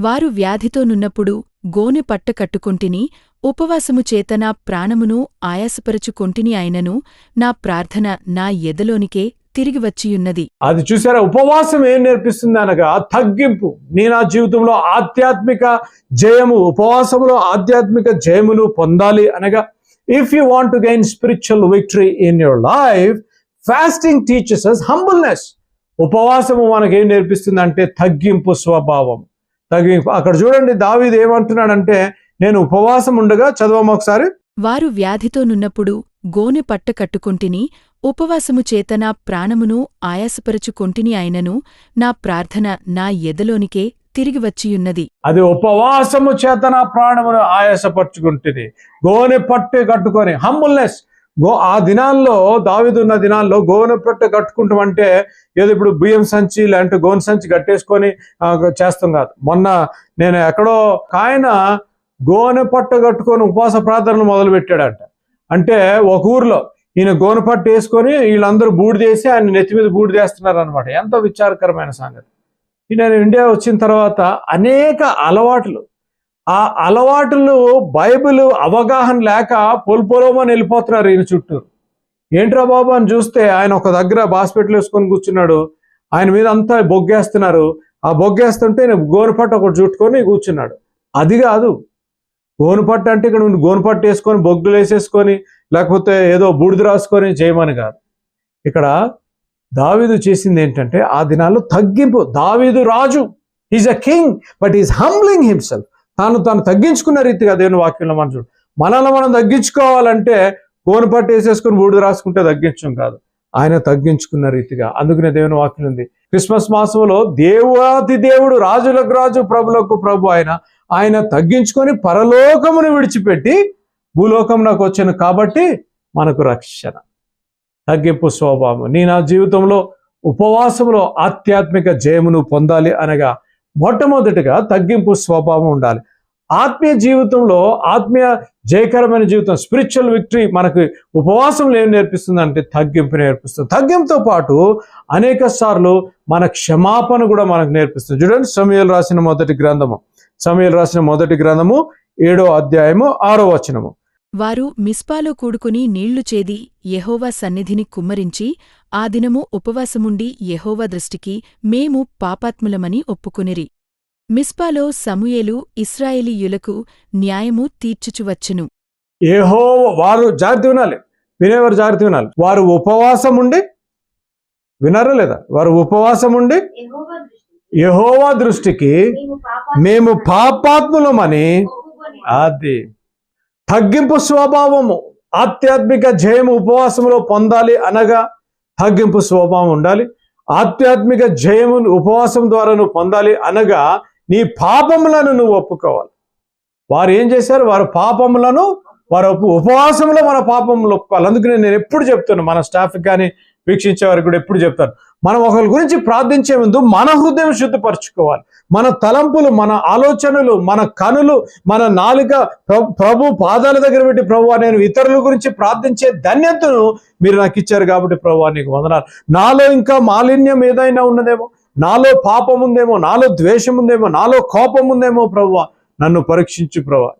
వారు వ్యాధితోనున్నప్పుడు గోనె పట్ట కట్టుకొంటిని ఉపవాసము చేత నా ప్రాణమును ఆయాసపరచుకొంటిని ఆయనను నా ప్రార్థన నా ఎదలోనికే తిరిగి వచ్చియున్నది. అది చూసారా? ఉపవాసం ఏం నేర్పిస్తుంది అనగా తగ్గింపు. నీ నా జీవితంలో ఆధ్యాత్మిక జయము ఉపవాసంలో ఆధ్యాత్మిక జయమును పొందాలి అనగా if you want to gain spiritual victory in your life fasting teachers humbleness ఉపవాసము మనకేం ఏం నేర్పిస్తుంది అంటే తగ్గింపు స్వభావం. తగ్గింపు అక్కడ చూడండి దావీదు ఏమంటున్నాడంటే నేను ఉపవాసం ఉండగా చదవము ఒకసారి. వారు వ్యాధితోనున్నప్పుడు గోనె పట్ట కట్టుకొంటిని ఉపవాసము చేత నా ప్రాణమును ఆయాసపరచుకొంటిని అయినను నా ప్రార్థన నా ఎదలోనికే తిరిగి వచ్చియున్నది. అది ఉపవాసము చేత నా ప్రాణమును ఆయాసపరుచుకుంటుంది గోనె పట్టు కట్టుకొని హంబుల్నెస్ గో ఆ దినాల్లో దావిదున్న దినాల్లో గోనె పెట్ట కట్టుకుంటాం అంటే ఏదో ఇప్పుడు బియ్యం సంచి లేదంటే గోనె సంచి కట్టేసుకొని చేస్తాం కాదు మొన్న నేను ఎక్కడో ఆయన గోనె పట్టు కట్టుకొని ఉపవాస ప్రార్థనలు మొదలు పెట్టాడంట అంటే ఒక ఊర్లో ఈయన గోనె పట్టు వేసుకొని వీళ్ళందరూ బూడిదేసి ఆయన నెత్తి మీద బూడిదేస్తున్నారు అనమాట ఎంతో విచారకరమైన సంగతి. నేను ఇండియా వచ్చిన తర్వాత అనేక అలవాట్లు ఆ అలవాట్లు బైబిల్ అవగాహన లేక పొలిపోలోమని వెళ్ళిపోతున్నారు ఈయన చుట్టూ. ఏంట్రా బాబు అని చూస్తే ఆయన ఒక దగ్గర బాస్పెట్లు వేసుకొని కూర్చున్నాడు. ఆయన మీద అంతా బొగ్గేస్తున్నారు. ఆ బొగ్గేస్తుంటే నేను గోనుపట్టు ఒకటి చుట్టుకొని కూర్చున్నాడు. అది కాదు. గోనుపట్టు అంటే ఇక్కడ నువ్వు గోనుపట్టు వేసుకొని బొగ్గులు వేసేసుకొని లేకపోతే ఏదో బూడిద రాసుకొని చేయమని కాదు. ఇక్కడ దావీదు చేసింది ఏంటంటే ఆ దినాల్లో తగ్గింపు. దావీదు రాజు. Is a king but is humbling himself తాను తాను తగ్గించుకున్న రీతిగా దేవుని వాక్యంలో మనం చూడు. మనల్ని మనం తగ్గించుకోవాలంటే గోను పట్టు వేసేసుకుని బూడిద రాసుకుంటే తగ్గించడం కాదు. ఆయన తగ్గించుకున్న రీతిగా. అందుకనే దేవుని వాక్యం ఉంది. క్రిస్మస్ మాసంలో దేవాది దేవుడు రాజులకు రాజు ప్రభులకు ప్రభు ఆయన ఆయన తగ్గించుకొని పరలోకమును విడిచిపెట్టి భూలోకం నాకు వచ్చాను కాబట్టి మనకు రక్షణ. తగ్గింపు స్వభావం. నీ నా జీవితంలో ఉపవాసంలో ఆధ్యాత్మిక జయమును పొందాలి అనగా మొట్టమొదటిగా తగ్గింపు స్వభావం ఉండాలి. ఆత్మీయ జీవితంలో ఆత్మీయ జయకరమైన జీవితం స్పిరిచువల్ విక్టరీ మనకు ఉపవాసంలో ఏం నేర్పిస్తుంది అంటే తగ్గింపు నేర్పిస్తుంది. తగ్గింపుతో పాటు అనేక సార్లు మన క్షమాపణ కూడా మనకు నేర్పిస్తుంది. చూడండి సమయాలు రాసిన మొదటి గ్రంథము. సమయాలు రాసిన మొదటి గ్రంథము ఏడో అధ్యాయము ఆరో వచనము. వారు మిస్పాలో కూడుకుని నీళ్ళు చేది యెహోవా సన్నిధిని కుమ్మరించి ఆ దినము ఉపవాసముండి యెహోవా దృష్టికి మేము పాపాత్ములమని ఒప్పుకొనిరి. మిస్పాలో సమూయేలు ఇస్రాయేలీయులకు న్యాయము తీర్చుచువచ్చును. ఏహో వారు జాగ్రత్త వినాలి. వినేవారు జాగ్రత్త వినాలి. వారు ఉపవాసం ఉండి వినారా లేదా? వారు ఉపవాసం ఉండి యహోవా దృష్టికి మేము పాపాత్ములమని అది తగ్గింపు స్వభావము ఆధ్యాత్మిక జయము ఉపవాసంలో పొందాలి అనగా తగ్గింపు స్వభావం ఉండాలి. ఆధ్యాత్మిక జయము ఉపవాసం ద్వారా నువ్వు పొందాలి అనగా నీ పాపములను నువ్వు ఒప్పుకోవాలి. వారు ఏం చేశారు? వారు పాపములను వారు ఉప- ఉపవాసంలో మన పాపములు ఒప్పుకోవాలి. అందుకనే నేను ఎప్పుడు చెప్తాను మన స్టాఫ్కి కానీ వీక్షించే వారికి కూడా ఎప్పుడు చెప్తాను. మనం ఒకరి గురించి ప్రార్థించే ముందు మన హృదయం శుద్ధపరచుకోవాలి. మన తలంపులు మన ఆలోచనలు మన కనులు మన నాలుక ప్రభు పాదాల దగ్గర పెట్టి ప్రభు నేను ఇతరుల గురించి ప్రార్థించే ధన్యతను మీరు నాకు ఇచ్చారు కాబట్టి ప్రభు నీకు వందనాలు. నాలో ఇంకా మాలిన్యం ఏదైనా ఉన్నదేమో? నాలో పాపం ఉందేమో నాలో ద్వేషం ఉందేమో నాలో కోపం ఉందేమో ప్రభు నన్ను పరీక్షించు ప్రభా